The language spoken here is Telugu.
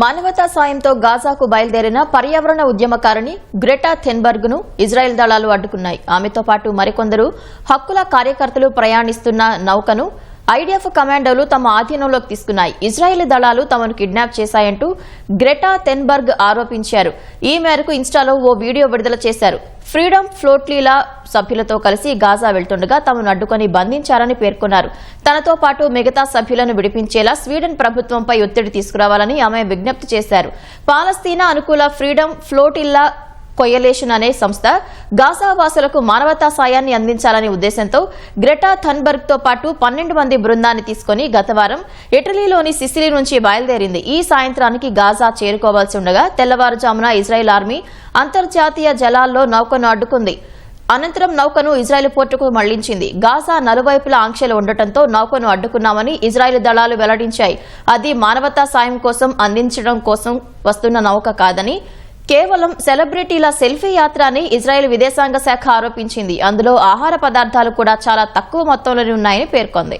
మానవతా సాయంతో గాజాకు బయలుదేరిన పర్యావరణ ఉద్యమకారిణి గ్రెటా థెన్బర్గ్ను ఇజ్రాయెల్ దళాలు అడ్డుకున్నాయి. ఆమెతో పాటు మరికొందరు హక్కుల కార్యకర్తలు ప్రయాణిస్తున్న నౌకను ఐడిఎఫ్ కమాండోలు తమ ఆధీనంలోకి తీసుకున్నాయి. ఇజ్రాయెల్ దళాలు తమను కిడ్నాప్ చేశాయంటూ గ్రెటా తెన్బర్గ్ ఆరోపించారు. ఈ మేరకు ఇన్స్టాలో ఓ వీడియో విడుదల చేశారు. ఫ్రీడమ్ ఫ్లోట్లీలా సభ్యులతో కలిసి గాజా వెళ్తుండగా తమను అడ్డుకొని బంధించారని పేర్కొన్నారు. తనతో పాటు మిగతా సభ్యులను విడిపించేలా స్వీడన్ ప్రభుత్వంపై ఒత్తిడి తీసుకురావాలని ఆమె విజ్ఞప్తి చేశారు. పాలస్తీనా అనుకూల ఫ్రీడమ్ ఫ్లోటిల్లా కొయలేషన్ అనే సంస్థ గాజావాసులకు మానవతా సాయాన్ని అందించాలనే ఉద్దేశంతో గ్రెటా థన్బర్గ్తో పాటు పన్నెండు మంది బృందాన్ని తీసుకుని గత వారం ఇటలీలోని సిసిలి నుంచి బయలుదేరింది. ఈ సాయంత్రానికి గాజా చేరుకోవాల్సి ఉండగా తెల్లవారుజామున ఇజ్రాయెల్ ఆర్మీ అంతర్జాతీయ జలాల్లో నౌకను అడ్డుకుంది. అనంతరం నౌకను ఇజ్రాయెల్ పోర్టుకు మళ్ళించింది. గాజా నలువైపులా ఆంక్షలు ఉండటంతో నౌకను అడ్డుకున్నామని ఇజ్రాయెల్ దళాలు వెల్లడించాయి. అది మానవతా సాయం కోసం అందించడం కోసం వస్తున్న నౌక కాదని కేవలం సెలబ్రిటీల సెల్ఫీ యాత్ర అని ఇజ్రాయెల్ విదేశాంగ శాఖ ఆరోపించింది. అందులో ఆహార పదార్థాలు కూడా చాలా తక్కువ మొత్తంలోనే ఉన్నాయని పేర్కొంది.